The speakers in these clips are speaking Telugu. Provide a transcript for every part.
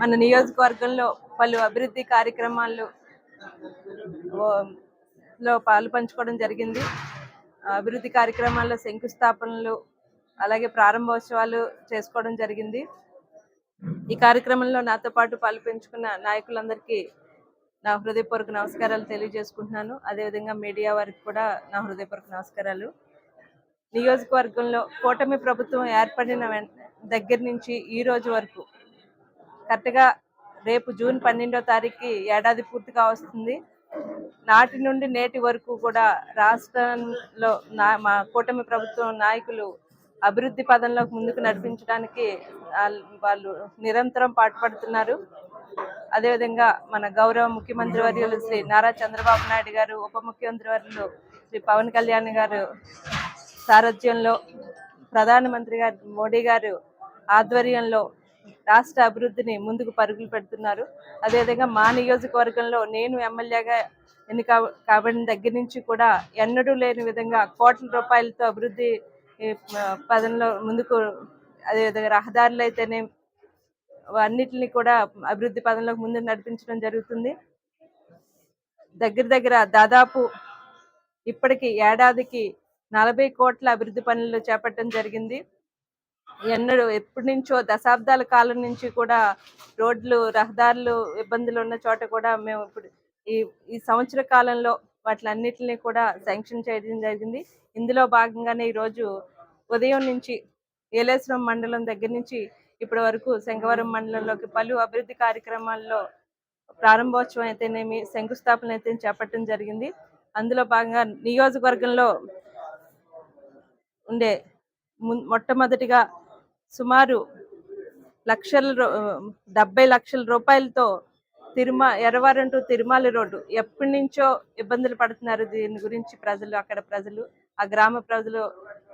మన నియోజకవర్గంలో పలు అభివృద్ధి కార్యక్రమాలు లో పాలు పంచుకోవడం జరిగింది. ఆ అభివృద్ధి కార్యక్రమాల్లో శంకుస్థాపనలు అలాగే ప్రారంభోత్సవాలు చేసుకోవడం జరిగింది. ఈ కార్యక్రమంలో నాతో పాటు పాలు పెంచుకున్న నాయకులందరికీ నా హృదయపూర్వక నమస్కారాలు తెలియజేసుకుంటున్నాను. అదేవిధంగా మీడియా వారికి కూడా నా హృదయపూర్వక నమస్కారాలు. నియోజకవర్గంలో కూటమి ప్రభుత్వం ఏర్పడిన దగ్గర నుంచి ఈ రోజు వరకు కరెక్ట్గా రేపు జూన్ పన్నెండో తారీఖు ఏడాది పూర్తిగా వస్తుంది. నాటి నుండి నేటి వరకు కూడా రాష్ట్రంలో నా మా కూటమి ప్రభుత్వం నాయకులు అభివృద్ధి పదంలో ముందుకు నడిపించడానికి వాళ్ళు నిరంతరం పాటుపడుతున్నారు. అదేవిధంగా మన గౌరవ ముఖ్యమంత్రి వర్యులు శ్రీ నారా చంద్రబాబు నాయుడు గారు ఉప ముఖ్యమంత్రి వర్యులు శ్రీ పవన్ కళ్యాణ్ గారు సారథ్యంలో ప్రధానమంత్రి గారు మోడీ గారు ఆధ్వర్యంలో రాష్ట్ర అభివృద్ధిని ముందుకు పరుగులు పెడుతున్నారు. అదేవిధంగా మా నియోజకవర్గంలో నేను ఎమ్మెల్యేగా ఎన్నిక కాబడిన దగ్గర నుంచి కూడా ఎన్నడూ లేని విధంగా కోట్ల రూపాయలతో అభివృద్ధి పదంలో ముందుకు అదేవిధంగా రహదారులు అయితేనే అన్నిటిని కూడా అభివృద్ధి పదంలోకి ముందుకు నడిపించడం జరుగుతుంది. దగ్గర దగ్గర దాదాపు ఇప్పటికి ఏడాదికి నలభై కోట్ల అభివృద్ధి పనులు చేపట్టడం జరిగింది. ఎన్నడూ ఎప్పటి నుంచో దశాబ్దాల కాలం నుంచి కూడా రోడ్లు రహదారులు ఇబ్బందులు ఉన్న చోట కూడా మేము ఇప్పుడు ఈ ఈ సంవత్సర కాలంలో వాటిలన్నిటిని కూడా శాంక్షన్ చేయడం జరిగింది. ఇందులో భాగంగానే ఈరోజు ఉదయం నుంచి ఏలేశ్వరం మండలం దగ్గర నుంచి ఇప్పటి వరకు శంఖవరం మండలంలోకి పలు అభివృద్ధి కార్యక్రమాల్లో ప్రారంభోత్సవం అయితేనేమి శంకుస్థాపన అయితే చేపట్టడం జరిగింది. అందులో భాగంగా నియోజకవర్గంలో ఉండే మొట్టమొదటిగా సుమారు లక్షల డెబ్బై లక్షల రూపాయలతో తిరుమ ఎర్రవారం టు తిరుమల రోడ్డు. ఎప్పటి నుంచో ఇబ్బందులు పడుతున్నారు దీని గురించి ప్రజలు అక్కడ ప్రజలు ఆ గ్రామ ప్రజలు.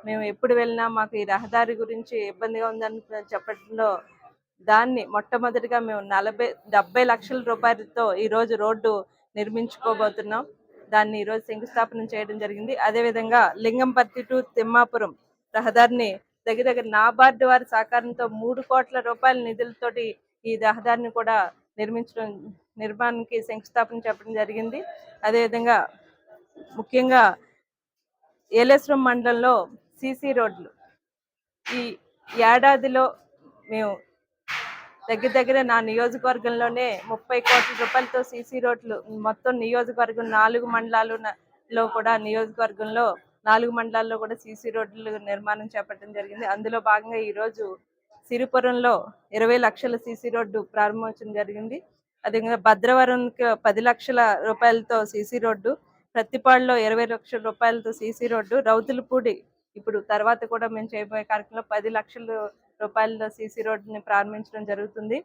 మేము ఎప్పుడు వెళ్ళినా మాకు ఈ రహదారి గురించి ఇబ్బందిగా ఉందని చెప్పడంలో దాన్ని మొట్టమొదటిగా మేము నలభై డెబ్బై లక్షల రూపాయలతో ఈ రోజు రోడ్డు నిర్మించుకోబోతున్నాం. దాన్ని ఈరోజు శంకుస్థాపన చేయడం జరిగింది. అదేవిధంగా లింగంపర్తి టు తిమ్మాపురం రహదారిని దగ్గర దగ్గర నాబార్డు వారి సహకారంతో మూడు కోట్ల రూపాయల నిధులతోటి ఈ రహదారిని కూడా నిర్మించడం నిర్మాణానికి శంకుస్థాపన చెప్పడం జరిగింది. అదేవిధంగా ముఖ్యంగా ఏలేశ్వరం మండలంలో సీసీ రోడ్లు. ఈ ఏడాదిలో మేము దగ్గర దగ్గర నా నియోజకవర్గంలోనే ముప్పై కోట్ల రూపాయలతో సీసీ రోడ్లు మొత్తం నియోజకవర్గం నాలుగు మండలాలు లో కూడా నియోజకవర్గంలో నాలుగు మండలాల్లో కూడా సీసీ రోడ్లు నిర్మాణం చేపట్టడం జరిగింది. అందులో భాగంగా ఈరోజు సిరిపురంలో ఇరవై లక్షల సీసీ రోడ్డు ప్రారంభోత్సవం జరిగింది. అదేవిధంగా భద్రవరంకి పది లక్షల రూపాయలతో సీసీ రోడ్డు ప్రతిపాడులో ఇరవై లక్షల రూపాయలతో సీసీ రోడ్డు రౌతులపూడి ఇప్పుడు తర్వాత కూడా మేము చేయబోయే కార్యక్రమంలో పది లక్షల రూపాయలతో సీసీ రోడ్డుని ప్రారంభించడం జరుగుతుంది.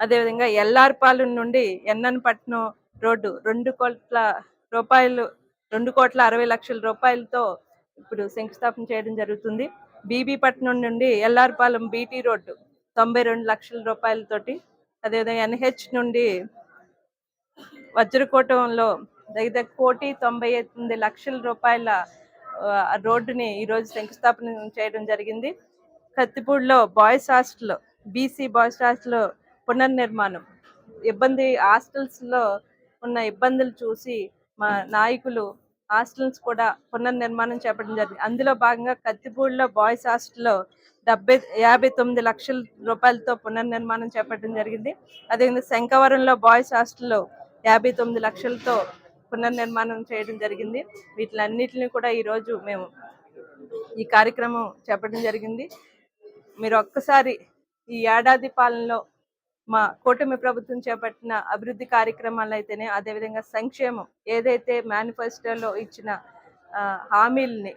అదేవిధంగా ఎల్ఆర్పాలెం నుండి ఎన్ననపట్నం రోడ్డు రెండు కోట్ల రూపాయలు రెండు కోట్ల అరవై లక్షల రూపాయలతో ఇప్పుడు శంకుస్థాపన చేయడం జరుగుతుంది. బీబీ పట్నం నుండి ఎల్ఆర్పాలెం బీటీ రోడ్డు తొంభై రెండు లక్షల రూపాయలతోటి అదేవిధంగా ఎన్హెచ్ నుండి వజ్రకోటంలో దగ్గర కోటి తొంభై ఎనిమిది లక్షల రూపాయల రోడ్డుని ఈరోజు శంకుస్థాపన చేయడం జరిగింది. కత్తిపూడిలో boys hostel BC boys hostel పునర్నిర్మాణం. ఇబ్బంది హాస్టల్స్లో ఉన్న ఇబ్బందులు చూసి మా నాయకులు హాస్టల్స్ కూడా పునర్నిర్మాణం చేపట్టడం జరిగింది. అందులో భాగంగా కత్తిపూడిలో బాయ్స్ హాస్టల్లో డెబ్బై యాభై తొమ్మిది లక్షల రూపాయలతో పునర్నిర్మాణం చేపట్టడం జరిగింది. అదేవిధంగా శంకవరంలో బాయ్స్ హాస్టల్లో యాభై తొమ్మిది లక్షలతో పునర్నిర్మాణం చేయడం జరిగింది. వీటిలన్నిటిని కూడా ఈరోజు మేము ఈ కార్యక్రమం చేపట్టడం జరిగింది. మీరు ఒక్కసారి ఈ ఏడాది పాలనలో మా కూటమి ప్రభుత్వం చేపట్టిన అభివృద్ధి కార్యక్రమాలు అయితేనే అదేవిధంగా సంక్షేమం ఏదైతే మేనిఫెస్టోలో ఇచ్చిన ఆ, హామీల్ని